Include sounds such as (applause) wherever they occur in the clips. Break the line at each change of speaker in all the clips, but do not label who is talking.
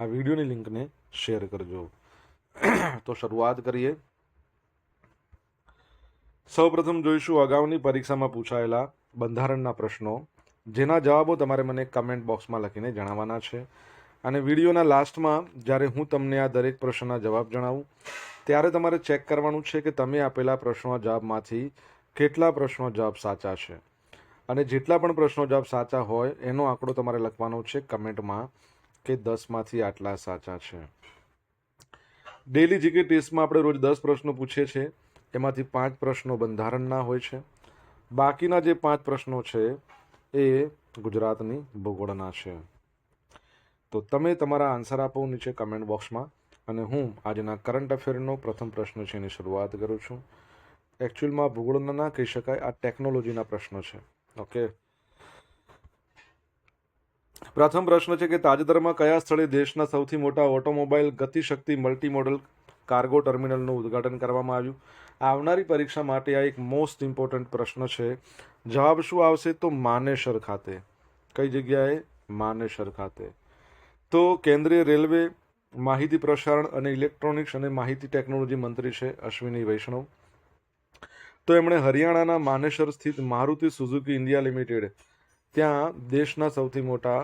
આ વિડીયોની લિંકને શેર કરજો. તો શરૂઆત કરીએ. સૌપ્રથમ જોઈશું અગાઉની પરીક્ષામાં પૂછાયેલા બંધારણના પ્રશ્નો. જેના જવાબો તમારે મને કમેન્ટ બોક્સમાં લખીને જણાવવાના છે. અને વિડીયોના લાસ્ટમાં, જ્યારે હું તમને આ દરેક પ્રશ્નના જવાબ જણાવું, ત્યારે તમારે ચેક કરવાનું છે કે તમે આપેલા પ્રશ્નો જવાબમાંથી કેટલા પ્રશ્નો જવાબ સાચા છે. અને જેટલા પણ પ્રશ્નો જવાબ સાચા હોય, એનો આંકડો તમારે લખવાનો છે કમેન્ટમાં કે દસમાંથી આટલા સાચા છે? ડેલી જીકે ટેસ્ટમાં આપણે રોજ દસ પ્રશ્નો પૂછીએ છીએ. એમાંથી પાંચ પ્રશ્નો બંધારણના હોય છે. બાકીના જે પાંચ પ્રશ્નો છે એ ગુજરાતની ભૂગોળના છે. તો તમે તમારા આન્સર આપો નીચે કમેન્ટ બોક્સમાં અને હું આજના કરંટ અફેરનો પ્રથમ પ્રશ્ન છે એની શરૂઆત કરું છું. એકચ્યુઅલમાં ભૂગોળના ના કહી શકાય, આ ટેકનોલોજીના પ્રશ્નો છે. ઓકે પ્રથમ પ્રશ્ન છે કે તાજેતરમાં કયા સ્થળે દેશના સૌથી મોટા automobile Gati Shakti multi modal cargo ટર્મિનલનું ઉદ્ઘાટન કરવામાં આવ્યું? આવનારી પરીક્ષા માટે આ એક મોસ્ટ ઇમ્પોર્ટન્ટ પ્રશ્ન છે. જવાબ શું આવશે? તો માનેસર ખાતે. કઈ જગ્યાએ? માનેસર ખાતે. તો કેન્દ્રીય રેલવે માહિતી પ્રસારણ અને ઇલેક્ટ્રોનિક્સ અને માહિતી ટેકનોલોજી મંત્રી છે અશ્વિની વૈષ્ણવ. તો એમણે હરિયાણાના માનેસર સ્થિત મારુતિ સુઝુકી ઇન્ડિયા લિમિટેડ ત્યાં દેશના સૌથી મોટા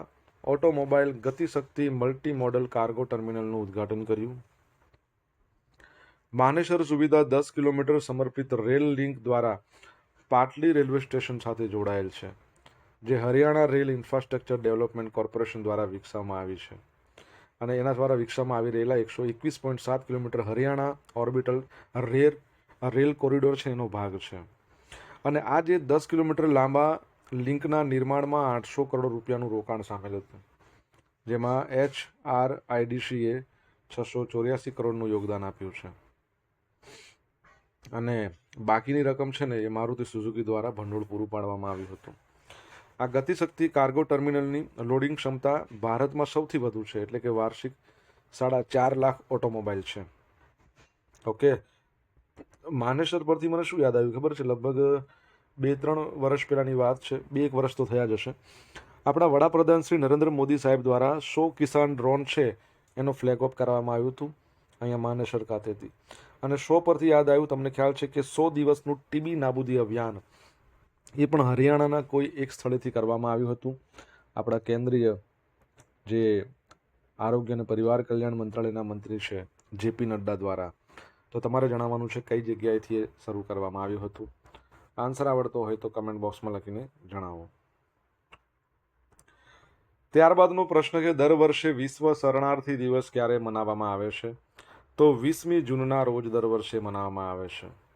automobile Gati Shakti multi modal cargo ટર્મિનલનું ઉદ્ઘાટન કર્યું. માનેસર સુવિધા દસ કિલોમીટર સમર્પિત રેલ લિંક દ્વારા પાટલી રેલવે સ્ટેશન સાથે જોડાયેલ છે, જે Haryana rail infrastructure development corporation દ્વારા વિકસાવવામાં આવી છે. અને એના દ્વારા વિકસાવવામાં આવી રહેલા એકસો એકવીસ પોઈન્ટ સાત kilometre Haryana orbital rare, rail corridor છે એનો ભાગ છે. અને આ જે દસ કિલોમીટર લાંબા લિંકના નિર્માણમાં આઠસો કરોડ રૂપિયાનું રોકાણ સામેલ હતું, જેમાં એચ આર આઈડીસીએ છસો ચોર્યાસી કરોડનું યોગદાન આપ્યું છે. અને બાકીની રકમ છે ને એ મારુતિ સુઝુકી દ્વારા ભંડોળ પૂરું પાડવામાં આવ્યું હતું. આ ગતિશક્તિ કાર્ગો ટર્મિનલની લોડિંગ ક્ષમતા ભારતમાં સૌથી વધુ છે, એટલે કે વાર્ષિક સાડા ચાર લાખ ઓટોમોબાઈલ છે. ઓકે, માનેસર પરથી મને શું યાદ આવ્યું? ખબર છે? લગભગ બે ત્રણ વર્ષ પહેલાંની વાત છે બે એક વર્ષ તો થયા જ હશે. આપણા વડાપ્રધાન શ્રી નરેન્દ્ર મોદી સાહેબ દ્વારા સો કિસાન ડ્રોન છે, એનો ફ્લેગ ઓફ કરવામાં આવ્યું હતું, અહીંયા માનેસર ખાતેથી. અને સો પરથી યાદ આવ્યું, તમને ખ્યાલ છે કે સો દિવસનું ટીબી નાબૂદી અભિયાન એ પણ હરિયાણાના કોઈ એક સ્થળેથી કરવામાં આવ્યું હતું. આપણા કેન્દ્રીય જે આરોગ્ય અને પરિવાર કલ્યાણ મંત્રાલયના મંત્રી છે જેપી નડ્ડા દ્વારા. તો તમારે જણાવવાનું છે, કઈ જગ્યાએથી એ શરૂ કરવામાં આવ્યું હતું? આન્સર આવડતો હોય તો કમેન્ટ બોક્સમાં લખીને જણાવો. ત્યારબાદનો પ્રશ્ન કે દર વર્ષે વિશ્વ શરણાર્થી દિવસ ક્યારે મનાવવામાં આવે છે? તો વીસમી જૂનના રોજ દર વર્ષે મનાવવામાં આવે છે.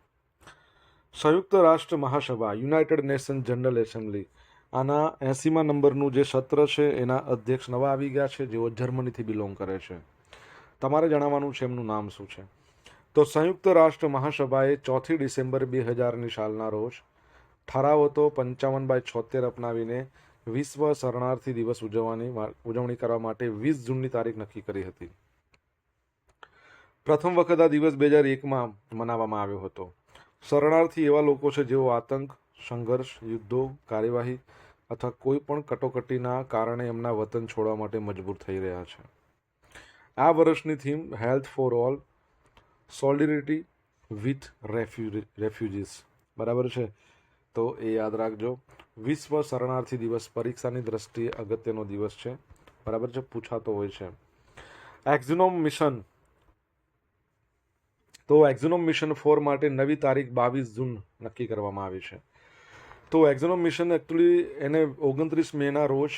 સંયુક્ત રાષ્ટ્ર મહાસભા, યુનાઇટેડ નેશન જનરલ એસેમ્બલી, આના એંસીમાં નંબરનું જે સત્ર છે, એના અધ્યક્ષ નવા આવી ગયા છે, જેઓ જર્મનીથી બિલોંગ કરે છે. તમારે જણાવવાનું છે, એમનું નામ શું છે? તો સંયુક્ત રાષ્ટ્ર મહાસભાએ ચોથી ડિસેમ્બર બે હજારની સાલના રોજ ઠરાવ હતો પંચાવન બાય છોતેર અપનાવીને વિશ્વ શરણાર્થી દિવસ ઉજવવાની ઉજવણી કરવા માટે વીસ જૂનની તારીખ નક્કી કરી હતી. પ્રથમ વખત આ દિવસ બે હજાર એકમાં મનાવવામાં આવ્યો હતો. શરણાર્થી એવા લોકો છે જેઓ આતંક, સંઘર્ષ, યુદ્ધો, કાર્યવાહી અથવા કોઈ પણ કટોકટીના કારણે એમના વતન છોડવા માટે મજબૂર થઈ રહ્યા છે. આ વર્ષની theme health for all solidarity with રેફ્યુ, refugees. બરાબર છે? તો એ યાદ રાખજો. વિશ્વ શરણાર્થી દિવસ પરીક્ષાની દ્રષ્ટિએ અગત્યનો દિવસ છે. બરાબર છે? પૂછાતો હોય છે. Axiom mission. તો એક્ઝિનોમ મિશન ફોર માટે નવી તારીખ બાવીસ જૂન નક્કી કરવામાં આવી છે. તો એક્ઝિનોમ મિશન એકચ્યુઅલી એને ઓગણત્રીસ મેના રોજ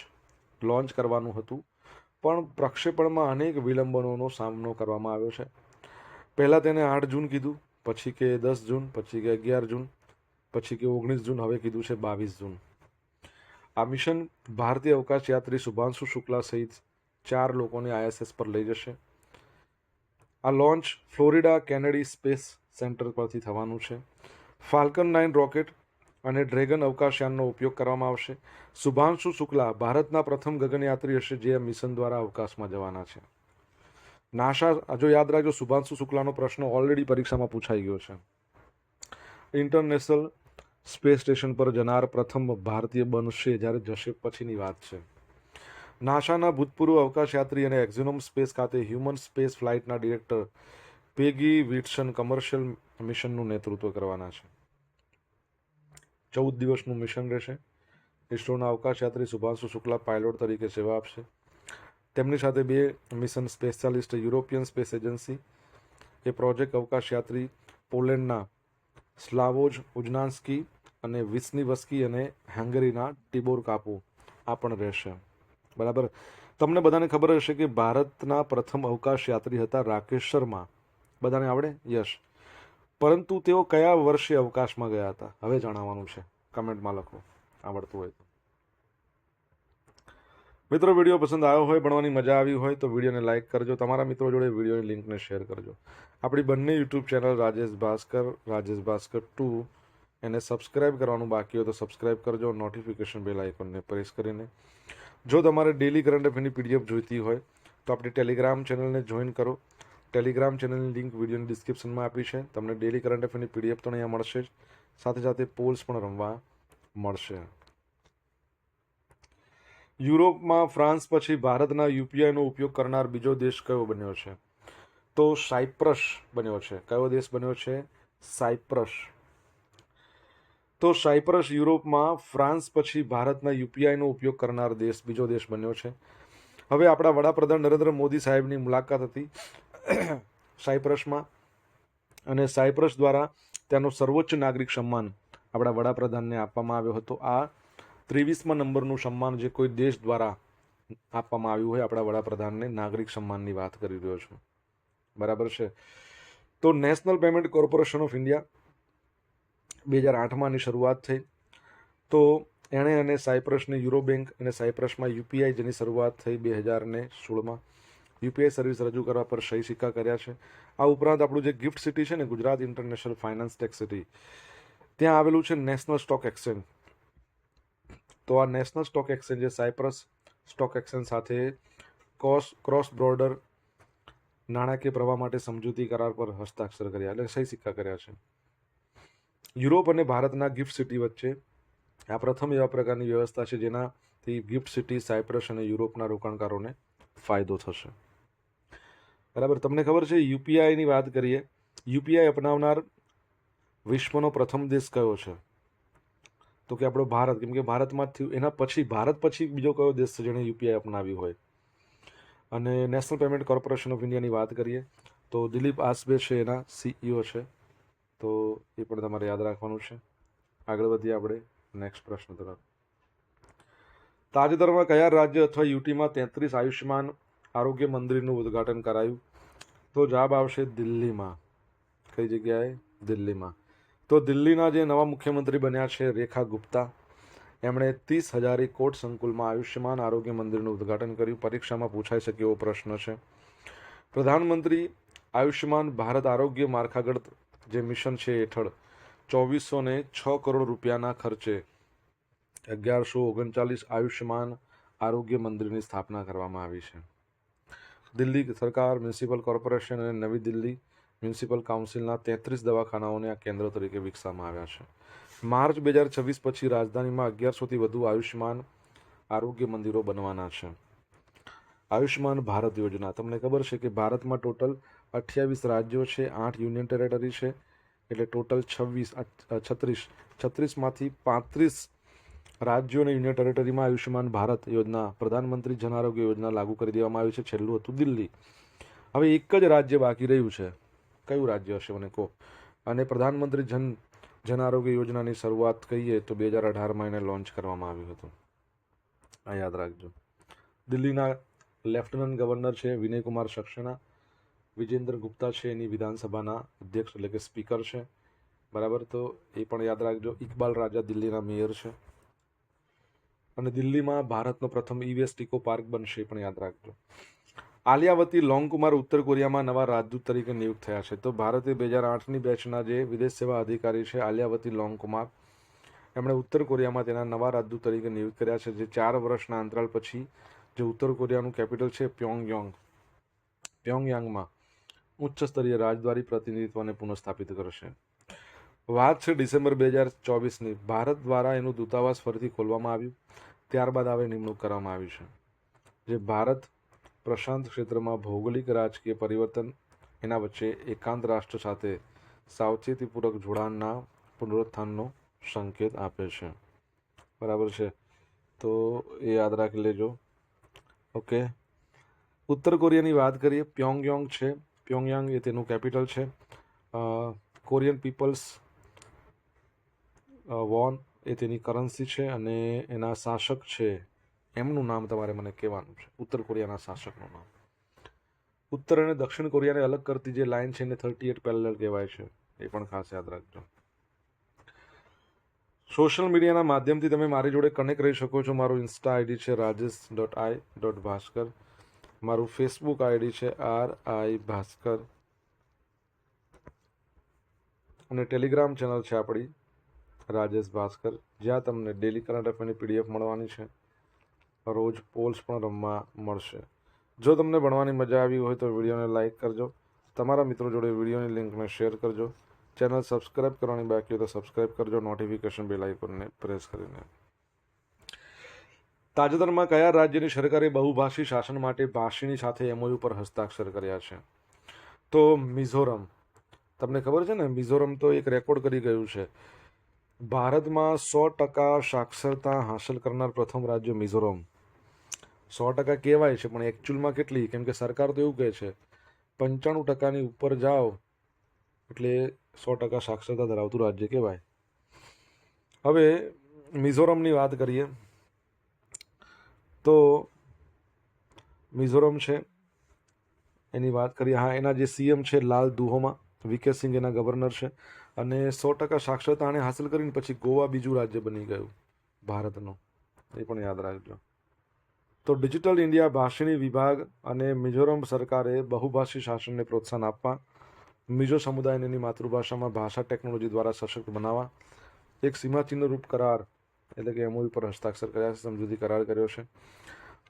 લોન્ચ કરવાનું હતું. પણ પ્રક્ષેપણમાં અનેક વિલંબનોનો સામનો કરવામાં આવ્યો છે. પહેલાં તેને આઠ જૂન કીધું, પછી કે દસ જૂન, પછી કે અગિયાર જૂન, પછી કે ઓગણીસ જૂન, હવે કીધું છે બાવીસ જૂન. આ મિશન ભારતીય અવકાશ યાત્રી શુભાંશુ શુક્લા સહિત ચાર લોકોને આઈએસએસ પર લઈ જશે. આ launch Florida Kennedy space centre પરથી થવાનું છે. ફાલ્કન નાઇન રોકેટ અને ડ્રેગન અવકાશયાનનો ઉપયોગ કરવામાં આવશે. શુભાંશુ શુક્લા ભારતના પ્રથમ ગગનયાત્રી હશે જે આ મિશન દ્વારા અવકાશમાં જવાના છે. નાસા જો યાદ રાખજો, શુભાંશુ શુક્લાનો પ્રશ્ન ઓલરેડી પરીક્ષામાં પૂછાઈ ગયો છે. ઇન્ટરનેશનલ સ્પેસ સ્ટેશન પર જનાર પ્રથમ ભારતીય બનશે જ્યારે જશે પછીની વાત છે. નાસાના ભૂતપૂર્વ અવકાશયાત્રી અને એક્ઝિનોમ સ્પેસ ખાતે હ્યુમન સ્પેસ ફ્લાઇટના ડિરેક્ટર પેગી વિટસન કમર્શિયલ મિશનનું નેતૃત્વ કરવાના છે. ચૌદ દિવસનું મિશન રહેશે. ઇસરોના અવકાશયાત્રી શુભાંશુ શુક્લા પાયલોટ તરીકે સેવા આપશે. તેમની સાથે બે mission specialist, European space agency, એ પ્રોજેક્ટ અવકાશયાત્રી પોલેન્ડના સ્લાવોજ ઉજનાન્સ્કી અને વિસ્નીવસ્કી અને હેંગરીના ટિબોર કાપુ. આ પણ રહેશે. બરાબર? તમને બધાને ખબર હશે કે ભારતના પ્રથમ અવકાશ યાત્રી હતા રાકેશ શર્મા. બધાને આવડે? યશ પરંતુ તેઓ કયા વર્ષે અવકાશમાં ગયા હતા? હવે જણાવવાનું છે. કમેન્ટમાં લખો. આવડતું હોય તો. મિત્રો, વીડિયો પસંદ આવ્યો હોય, ભણવાની મજા આવી હોય, તો વિડીયોને લાઇક કરજો. તમારા મિત્રો જોડે વિડીયોની લિંકને શેર કરજો. આપણી બંને YouTube channel Rajesh Bhaskar Rajesh Bhaskar two, એને સબસ્ક્રાઇબ કરવાનું બાકી હોય તો સબસ્ક્રાઇબ કરજો, નોટિફિકેશન બેલ આઇકોનને પ્રેસ કરીને. જો તમારે ડેલી કરંટ અફેરની પીડીએફ જોઈતી હોય, તો આપણી ટેલિગ્રામ ચેનલને જોઈન કરો. ટેલિગ્રામ ચેનલની લિંક વિડીયોની ડિસ્ક્રિપ્શનમાં આપી છે. તમને ડેલી કરંટ અફેરની પીડીએફ તો અહીંયા મળશે જ. સાથે સાથે પોલ્સ પણ રમવા મળશે. યુરોપમાં ફ્રાન્સ પછી ભારતના યુપીઆઈનો ઉપયોગ કરનાર બીજો દેશ કયો બન્યો છે? તો સાયપ્રસ બન્યો છે. કયો દેશ બન્યો છે? સાયપ્રસ. તો સાયપ્રસ યુરોપમાં ફ્રાન્સ પછી ભારતના યુપીઆઈનો ઉપયોગ કરનાર દેશ બીજો દેશ બન્યો છે. હવે આપણા વડાપ્રધાન નરેન્દ્ર મોદી સાહેબની મુલાકાત હતી (coughs) સાયપ્રસમાં અને સાયપ્રસ દ્વારા ત્યાંનો સર્વોચ્ચ નાગરિક સન્માન આપણા વડાપ્રધાનને આપવામાં આવ્યો હતો. આ ત્રેવીસમાં નંબરનું સન્માન જે કોઈ દેશ દ્વારા આપવામાં આવ્યું હોય, આપણા વડાપ્રધાનને નાગરિક સન્માનની વાત કરી રહ્યો છું. બરાબર છે? તો national payment corporation of India બે હજાર આઠમાં આની શરૂઆત થઈ. તો એણે અને સાયપ્રસની યુરો બેંક અને સાયપ્રસમાં યુપીઆઈ જેની શરૂઆત થઈ બે હજાર ને સોળમાં યુપીઆઈ સર્વિસ રજૂ કરવા પર સહી સિક્કા કર્યા છે. આ ઉપરાંત આપણું જે ગિફ્ટ સિટી છે ને, Gujarat international finance tech city, ત્યાં આવેલું છે નેશનલ સ્ટોક એક્સચેન્જ. તો આ નેશનલ સ્ટોક એક્સચેન્જે સાયપ્રસ સ્ટોક એક્સચેન્જ સાથે કોસ ક્રોસ બોર્ડર નાણાકીય પ્રવાહ માટે સમજૂતી કરાર પર હસ્તાક્ષર કર્યા એટલે સહી સિક્કા કર્યા છે. યુરોપ અને ભારતના ગિફ્ટ સિટી વચ્ચે આ પ્રથમ એવા પ્રકારની વ્યવસ્થા છે જેનાથી ગિફ્ટ સિટી સાયપ્રસ અને યુરોપના રોકાણકારોને ફાયદો થશે. બરાબર, તમને ખબર છે યુપીઆઈની વાત કરીએ. યુપીઆઈ અપનાવનાર વિશ્વનો પ્રથમ દેશ કયો છે? તો કે આપણો ભારત, કેમ કે ભારતમાં થયું, એના પછી, ભારત પછી બીજો કયો દેશ છે જેણે યુપીઆઈ અપનાવ્યું હોય? અને નેશનલ પેમેન્ટ કોર્પોરેશન ઓફ ઇન્ડિયાની વાત કરીએ, તો દિલીપ આસબે છે એના સીઈઓ છે. તો એ પણ તમારે યાદ રાખવાનું છે. આગળ વધીએ આપણે નેક્સ્ટ પ્રશ્ન તરફ. તાજેતરમાં કયા રાજ્ય અથવા યુટીમાં તેત્રીસ આયુષ્યમાન આરોગ્ય મંદિરનું ઉદ્ઘાટન કરાયું? તો જવાબ આવશે દિલ્હીમાં. કઈ જગ્યાએ? દિલ્હીમાં. તો દિલ્હીના જે નવા મુખ્યમંત્રી બન્યા છે, રેખા ગુપ્તા, એમણે ત્રીસ હજારી કોટ સંકુલમાં આયુષ્યમાન આરોગ્ય મંદિરનું ઉદ્ઘાટન કર્યું. પરીક્ષામાં પૂછાઈ શકે એવો પ્રશ્ન છે. પ્રધાનમંત્રી આયુષ્યમાન ભારત આરોગ્ય માળખાગત જે મિશન છે હેઠળ ચોવીસો ને છ કરોડ રૂપિયાના ખર્ચે અગિયારસો ઓગણચાલીસ આયુષ્યમાન આરોગ્ય મંદિરની સ્થાપના કરવામાં આવી છે. દિલ્હી સરકાર, મ્યુનિસિપલ કોર્પોરેશન અને નવી દિલ્હી મ્યુનિસિપલ કાઉન્સિલના તેત્રીસ દવાખાનાઓને આ કેન્દ્ર તરીકે વિકસાવવામાં આવ્યા છે. માર્ચ બે હજાર છવ્વીસ પછી રાજધાનીમાં અગિયારસોથી વધુ આયુષ્યમાન આરોગ્ય મંદિરો બનવાના છે. આયુષ્યમાન ભારત યોજના. તમને ખબર છે કે ભારતમાં ટોટલ અઠ્યાવીસ રાજ્યો છે, આઠ યુનિયન ટેરેટરી છે, એટલે ટોટલ છવ્વીસ છત્રીસ. છત્રીસમાંથી પાંત્રીસ રાજ્યો અને યુનિયન ટેરેટરીમાં આયુષ્યમાન ભારત યોજના, પ્રધાનમંત્રી જન આરોગ્ય યોજના લાગુ કરી દેવામાં આવી છે. છેલ્લું હતું દિલ્હી. હવે એક જ રાજ્ય બાકી રહ્યું છે. કયું રાજ્ય હશે મને કહો? અને પ્રધાનમંત્રી જન જન આરોગ્ય યોજનાની શરૂઆત કહીએ તો બે હજાર અઢારમાં એને લોન્ચ કરવામાં આવ્યું હતું. આ યાદ રાખજો. દિલ્હીના લેફ્ટનન્ટ ગવર્નર છે વિનયકુમાર સક્સેના, વિજેન્દ્ર ગુપ્તા છે એની વિધાનસભાના અધ્યક્ષ એટલે કે સ્પીકર છે. બરાબર? તો એ પણ યાદ રાખજો, ઇકબાલ રાજા દિલ્હીના મેયર છે. અને દિલ્હીમાં ભારતનો પ્રથમ ઈવીએસ ઇકો પાર્ક બનશે એ પણ યાદ રાખજો. આલિયાવતી લોંગકુમાર ઉત્તર કોરિયામાં નવા રાજદૂત તરીકે નિયુક્ત થયા છે. તો ભારતે બે હજાર આઠની બેચના જે વિદેશ સેવા અધિકારી છે, આલિયાવતી લોંગકુમાર, એમણે ઉત્તર કોરિયામાં તેના નવા રાજદૂત તરીકે નિયુક્ત કર્યા છે, જે ચાર વર્ષના અંતરાલ પછી જે ઉત્તર કોરિયાનું કેપિટલ છે, પ્યોંગયોંગ. પ્યોંગયાંગમાં ઉચ્ચ સ્તરીય રાજદ્વારી પ્રતિનિધિત્વને પુનઃસ્થાપિત કરશે. વાત છે ડિસેમ્બર બે હજાર ચોવીસની. ભારત દ્વારા એનું દૂતાવાસ ફરીથી ખોલવામાં આવ્યું. ત્યારબાદ હવે નિમણૂક કરવામાં આવી છે. જે ભારત પ્રશાંત ક્ષેત્રમાં ભૌગોલિક રાજકીય પરિવર્તન, એના વચ્ચે એકાંત રાષ્ટ્ર સાથે સાવચેતીપૂર્વક જોડાણના પુનરુત્થાનનો સંકેત આપે છે. બરાબર છે? તો એ યાદ રાખી લેજો. ઓકે. ઉત્તર કોરિયાની વાત કરીએ. પ્યોંગયોંગ છે. પ્યોંગયાંગ એ તેનું કેપિટલ છે. કોરિયન પીપલ્સ વોન એ તેની કરન્સી છે અને એના શાસક છે એમનું નામ તમારે મને કહેવાનું છે. ઉત્તર કોરિયાના શાસકનું નામ. ઉત્તર અને દક્ષિણ કોરિયાને અલગ કરતી જે લાઇન છે એને થર્ટી એટ પેરેલલ કહેવાય છે. એ પણ ખાસ યાદ રાખજો. સોશિયલ મીડિયાના માધ્યમથી તમે મારી જોડે કનેક્ટ રહી શકો છો. મારું ઇન્સ્ટા આઈડી છે Rajesh dot I dot Bhaskar મારું ફેસબુક આઈડી છે આર આઈ ભાસ્કર. અને ટેલિગ્રામ ચેનલ છે આપણી રાજેશ ભાસ્કર. જ્યાં તમને ડેલી કરંટ અફેરની પીડીએફ મળવાની છે. રોજ પોલ્સ પણ રમવા મળશે. જો તમને ભણવાની મજા આવી હોય તો વિડીયોને લાઇક કરજો. તમારા મિત્રો જોડે વિડીયોની લિંકને શેર કરજો. ચેનલ સબસ્ક્રાઇબ કરવાની બાકી હોય તો સબસ્ક્રાઇબ કરજો. નોટિફિકેશન બેલ આઇકોનને પ્રેસ કરીને. તાજેતરમાં કયા રાજ્યની સરકારે બહુભાષી શાસન માટે ભાષીની સાથે એમઓયુ પર હસ્તાક્ષર કર્યા છે? તો મિઝોરમ. તમને ખબર છે ને, મિઝોરમ તો એક રેકોર્ડ કરી ગયું છે. ભારતમાં સો ટકા સાક્ષરતા હાંસલ કરનાર પ્રથમ રાજ્ય મિઝોરમ. સો ટકા કહેવાય છે, પણ એકચ્યુઅલમાં કેટલી? કેમ કે સરકાર તો એવું કહે છે, પંચાણું ટકાની ઉપર જાઓ, એટલે સો ટકા સાક્ષરતા ધરાવતું રાજ્ય કહેવાય. હવે, મિઝોરમની વાત કરીએ, તો મિઝોરમ છે, એની વાત કરીએ, હા, એના જે સીએમ છે, લાલ દુહોમાં વિકે સિંઘ એના ગવર્નર છે, અને સો ટકા સાક્ષરતા આણે હાંસલ કરીને પછી ગોવા બીજું રાજ્ય બની ગયું, ભારતનું, એ પણ યાદ રાખજો. તો ડિજિટલ ઇન્ડિયા ભાષિણી વિભાગ અને મિઝોરમ સરકારે બહુભાષી શાસનને પ્રોત્સાહન આપવા, મિઝો સમુદાયને એની માતૃભાષામાં ભાષા ટેકનોલોજી દ્વારા સશક્ત બનાવવા, એક સીમાચિહ્ન રૂપ કરાર એટલે કે એમઓયુ પર હસ્તાક્ષર કર્યા છે, સમજૂતી કરાર કર્યો છે.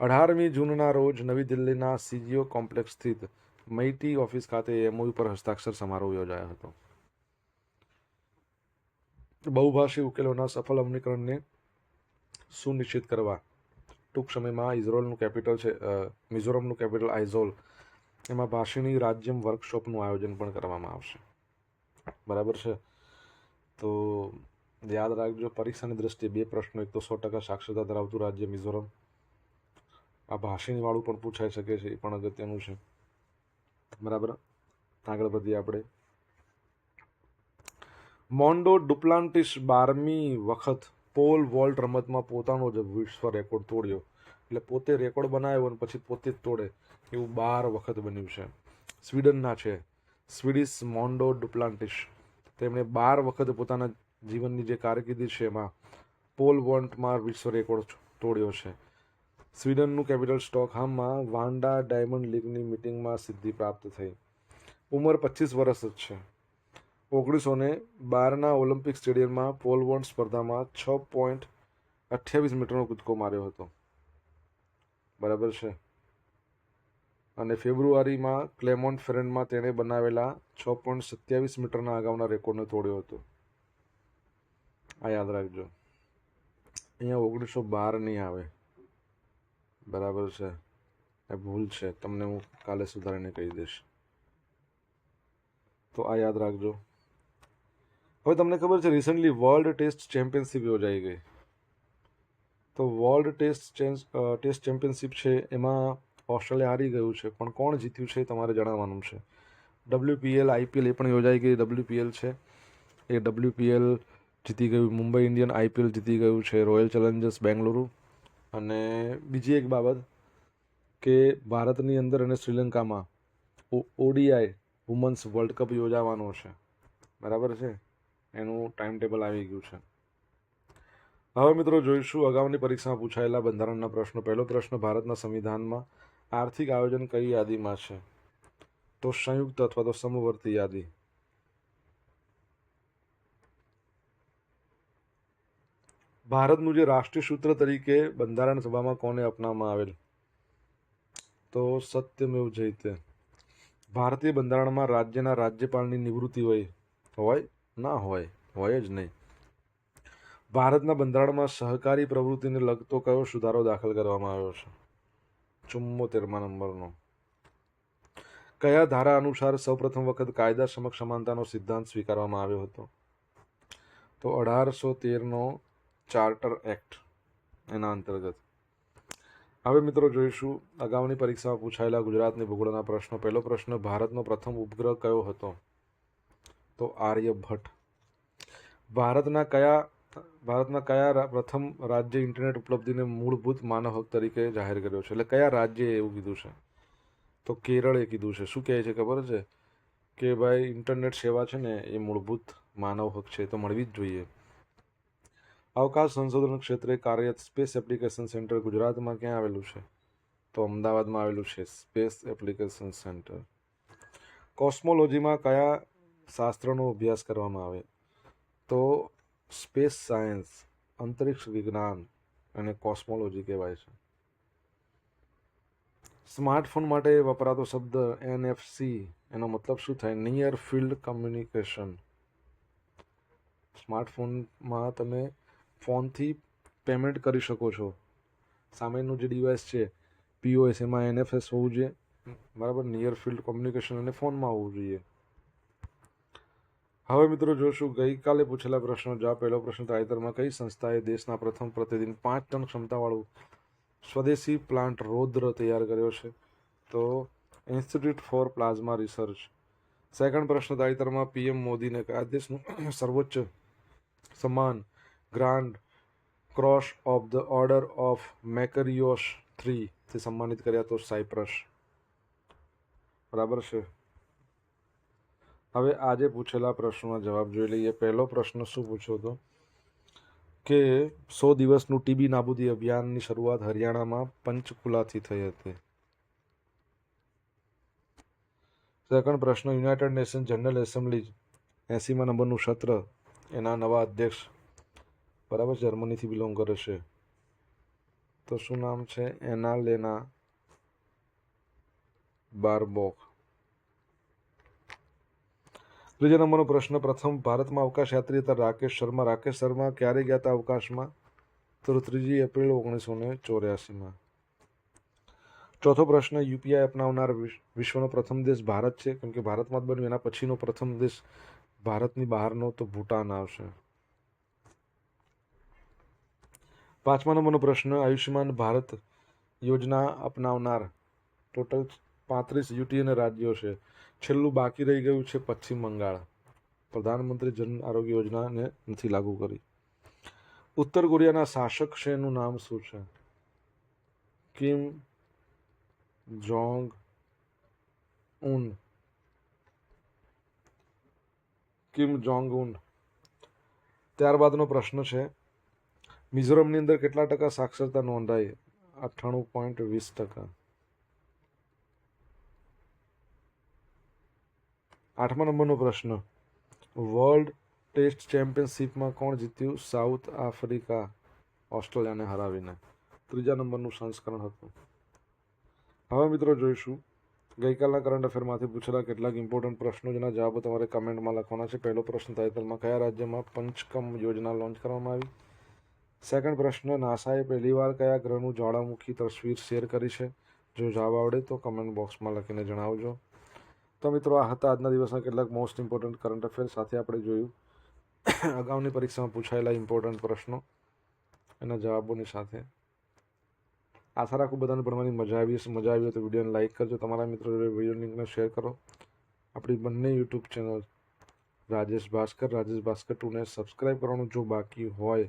અઢારમી જૂનના રોજ નવી દિલ્હીના સીજીઓ કોમ્પ્લેક્સ સ્થિત મૈટી ઓફિસ ખાતે એમઓયુ પર હસ્તાક્ષર સમારોહ યોજાયો હતો. બહુભાષી ઉકેલોના સફળ અમલીકરણને સુનિશ્ચિત કરવા ટૂંક સમયમાં ઇઝરોલનું કેપિટલ છે મિઝોરમનું કેપિટલ આઇઝોલ. એમાં ભાષિણી રાજ્યમ વર્કશોપનું આયોજન પણ કરવામાં આવશે. બરાબર છે? તો યાદ રાખજો, પરીક્ષાની દ્રષ્ટિએ બે પ્રશ્નો, એક તો સો ટકા સાક્ષરતા ધરાવતું રાજ્ય મિઝોરમ. આ ભાષીણીવાળું પણ પૂછાઈ શકે છે, એ પણ અગત્યનું છે. બરાબર? આગળ વધીએ આપણે. મોન્ડો ડુપ્લાન્ટિસ બારમી વખત પોલ વોલ્ટ રમતમાં પોતાનો જ વિશ્વ રેકોર્ડ તોડ્યો. એટલે પોતે રેકોર્ડ બનાવ્યો અને પછી પોતે જ તોડે. એવું બાર વખત બન્યું છે. સ્વીડનના છે. Swedish Mondo Duplantis. તેમણે બાર વખત પોતાના જીવનની જે કારકિર્દી છે એમાં પોલ વોલ્ટમાં વિશ્વ રેકોર્ડ તોડ્યો છે. સ્વીડનનું કેપિટલ સ્ટોકહામમાં વાન્ડા ડાયમંડ લીગની મિટિંગમાં સિદ્ધિ પ્રાપ્ત થઈ. ઉંમર પચીસ વર્ષ જ છે. ઓગણીસો ને બારના ઓલિમ્પિક સ્ટેડિયમમાં પોલ વોલ્ટ સ્પર્ધામાં છ પોઈન્ટ અઠ્યાવીસ મીટરનો કૂદકો માર્યો હતો. બરાબર છે? અને ફેબ્રુઆરીમાં ક્લેમોન્ટ ફેરનમાં તેણે બનાવેલા છ પોઈન્ટ સત્યાવીસ મીટરના અગાઉના રેકોર્ડને તોડ્યો હતો. આ યાદ રાખજો. અહીંયા ઓગણીસો બાર નહીં આવે. બરાબર છે? એ ભૂલ છે. તમને હું કાલે સુધારીને કહી દઈશ. તો આ યાદ રાખજો. હવે તમને ખબર છે રિસન્ટલી વર્લ્ડ ટેસ્ટ ચેમ્પિયનશિપ યોજાઈ ગઈ. તો વર્લ્ડ ટેસ્ટ ટેસ્ટ ચેમ્પિયનશિપ છે, એમાં ઓસ્ટ્રેલિયા હારી ગયું છે, પણ કોણ જીત્યું છે તમારે જણાવવાનું છે. ડબલ્યુપીએલ આઈપીએલ એ પણ યોજાઈ ગઈ ડબલ્યુપીએલ છે. એ ડબલ્યુપીએલ જીતી ગયું, મુંબઈ ઇન્ડિયન આઈપીએલ જીતી ગયું છે રોયલ ચેલેન્જર્સ બેંગલુરુ. અને બીજી એક બાબત કે ભારતની અંદર અને શ્રીલંકામાં ઓડીઆઈ વુમન્સ વર્લ્ડ કપ યોજાવાનો છે. બરાબર છે? એનું ટાઈમ ટેબલ આવી ગયું છે. હવે મિત્રો જોઈશું, અગાઉની પરીક્ષામાં પૂછાયેલા બંધારણના પ્રશ્નો. પહેલો પ્રશ્ન, ભારતના સંવિધાનમાં આર્થિક આયોજન કઈ યાદીમાં છે? તો સંયુક્ત અથવા તો સમવર્તી યાદી. ભારતનું જે રાષ્ટ્રીય સૂત્ર તરીકે બંધારણ સભામાં કોને અપનાવવામાં આવેલ? તો સત્યમેવ જયતે. ભારતીય બંધારણમાં રાજ્યના રાજ્યપાલની નિવૃત્તિ હોય હોય ના હોય હોય જ નહીં. ભારતના બંધારણમાં સહકારી પ્રવૃત્તિને લગતો કયો સુધારો દાખલ કરવામાં આવ્યો છે? ચુમ્મોતેરમા નંબરનો. કયા ધારા અનુસાર સૌપ્રથમ વખત કાયદા સમક્ષ સમાનતાનો સિદ્ધાંત સ્વીકારવામાં આવ્યો હતો? તો અઢારસો તેરનો ચાર્ટર એક્ટ એના અંતર્ગત. હવે મિત્રો જોઈશું, અગાઉની પરીક્ષામાં પૂછાયેલા ગુજરાતની ભૂગોળના પ્રશ્નો. પહેલો પ્રશ્ન, ભારતનો પ્રથમ ઉપગ્રહ કયો હતો? તો આર્યભટ્ટ. ભારતના કયા ભારતના કયા પ્રથમ રાજ્ય ઇન્ટરનેટ ઉપલબ્ધિને મૂળભૂત માનવ હક તરીકે જાહેર કર્યો છે? એટલે કયા રાજ્યે એવું કીધું છે? તો કેરળે કીધું છે. શું કહે છે ખબર છે? કે ભાઈ ઇન્ટરનેટ સેવા છે ને એ મૂળભૂત માનવ હક છે તો મળવી જ જોઈએ. અવકાશ સંશોધન ક્ષેત્રે કાર્યરત સ્પેસ એપ્લિકેશન સેન્ટર ગુજરાતમાં ક્યાં આવેલું છે? તો અમદાવાદમાં આવેલું છે સ્પેસ એપ્લિકેશન સેન્ટર. કોસ્મોલોજીમાં કયા શાસ્ત્રનો અભ્યાસ કરવામાં આવે, તો સ્પેસ સાયન્સ, અંતરિક્ષ વિજ્ઞાન અને કોસ્મોલોજી કહેવાય છે. સ્માર્ટફોન માટે વપરાતો શબ્દ એનએફસી એનો મતલબ શું થાય? નિયર ફિલ્ડ કમ્યુનિકેશન સ્માર્ટફોનમાં તમે ફોનથી પેમેન્ટ કરી શકો છો. સામેનું જે ડિવાઇસ છે પીઓએસ એમાં એનએફએસ હોવું જોઈએ. બરાબર? નિયર ફિલ્ડ કોમ્યુનિકેશન અને ફોનમાં હોવું જોઈએ. હવે મિત્રો જોશું, ગઈકાલે પૂછેલા પ્રશ્નો. જવાબ પહેલો પ્રશ્ન, તાજેતરમાં કઈ સંસ્થાએ દેશના પ્રથમ પ્રતિદિન પાંચ ટન ક્ષમતાવાળું સ્વદેશી પ્લાન્ટ રૌદ્ર તૈયાર કર્યો છે? તો institute for plasma research second પ્રશ્ન, તાજેતરમાં પીએમ મોદીને કયા દેશનું સર્વોચ્ચ સન્માન grand cross of the order of Makarios three થી સન્માનિત કર્યા તો સાયપ્રસ? બરાબર છે. હવે આજે પૂછેલા પ્રશ્નોના જવાબ જોઈ લઈએ. પહેલો પ્રશ્ન શું પૂછ્યો હતો કે સો દિવસનું ટીબી નાબૂદી અભિયાનની શરૂઆત હરિયાણામાં પંચકુલાથી થઈ હતી. સેકન્ડ પ્રશ્ન, યુનાઇટેડ નેશન જનરલ એસેમ્બલી એંસીમાં નંબરનું સત્ર એના નવા અધ્યક્ષ બરાબર જર્મનીથી બિલોંગ કરે છે. તો શું નામ છે? એના લેના બારબોક. ત્રીજા નંબરનો પ્રશ્ન, પ્રથમ ભારતમાં અવકાશ યાત્રી હતા રાકેશ શર્મા. રાકેશ શર્મા ક્યારે ગયા હતા અવકાશમાં? તો ત્રીજી એપ્રિલ ઓગણીસો ને ચોર્યાસીમાં. ચોથો પ્રશ્ન યુપીઆઈ અપનાવનાર વિશ્વનો પ્રથમ દેશ ભારત છે. કેમ કે ભારતમાં જ બન્યું, એના પછીનો પ્રથમ દેશ ભારતની બહારનો, તો ભૂટાન આવશે. પાંચમા નંબરનો પ્રશ્ન, આયુષ્યમાન ભારત યોજના અપનાવનાર. ટોટલ પાંત્રીસ યુટી અને રાજ્યો છે. છેલ્લું બાકી રહી ગયું છે પશ્ચિમ બંગાળ. પ્રધાનમંત્રી જન આરોગ્ય યોજનાને નથી લાગુ કરી. ઉત્તર કોરિયાના શાસક છે એનું નામ શું છે? Kim Jong Un. Kim Jong Un. ત્યારબાદનો પ્રશ્ન છે, મિઝોરમની અંદર કેટલા ટકા સાક્ષરતા નોંધાઈ? અઠ્ઠાણું પોઈન્ટ વીસ ટકા. આઠમા નંબરનો પ્રશ્ન. વર્લ્ડ ટેસ્ટ ચેમ્પિયનશિપમાં કોણ જીત્યું સાઉથ આફ્રિકા ઓસ્ટ્રેલિયાને હરાવીને? ત્રીજા નંબરનું સંસ્કરણ હતું. હવે મિત્રો જોઈશું. ગઈકાલના કરંટ અફેરમાંથી પૂછેલા કેટલાક ઇમ્પોર્ટન્ટ પ્રશ્નો, જેના જવાબો તમારે કમેન્ટમાં લખવાના છે. પહેલો પ્રશ્ન તાજેતરમાં કયા રાજ્યમાં પંચકમ યોજના લોન્ચ કરવામાં આવી? સેકન્ડ પ્રશ્ન, નાસાએ પહેલીવાર કયા ગ્રહનું જ્વાળામુખી તસવીર શેર કરી છે? જો જવાબ આવડે તો કમેન્ટ બોક્સમાં લખીને જણાવજો. તો મિત્રો આ હતા આજના દિવસના કેટલાક મોસ્ટ ઇમ્પોર્ટન્ટ કરંટ અફેર સાથે આપણે જોયું અગાઉની પરીક્ષામાં પૂછાયેલા ઇમ્પોર્ટન્ટ પ્રશ્નો એના જવાબોની સાથે. આશા રાખું બધાને ભણવાની મજા આવી મજા આવી તો વિડીયોને લાઇક કરજો. તમારા મિત્રો વીડિયો લિંકને શેર કરો. આપણી બંને યુટ્યુબ ચેનલ રાજેશ ભાસ્કર રાજેશ ભાસ્કર ટુને સબસ્ક્રાઈબ કરવાનું. જો બાકી હોય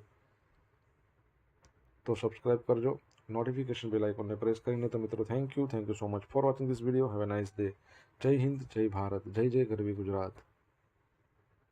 તો સબસ્ક્રાઈબ કરજો. નોટિફિકેશન બેલ આઇકોનને પ્રેસ કરીને તો મિત્રો thank you thank you so much for watching this video have a nice day જય હિન્દ જય ભારત જય જય ગરવી ગુજરાત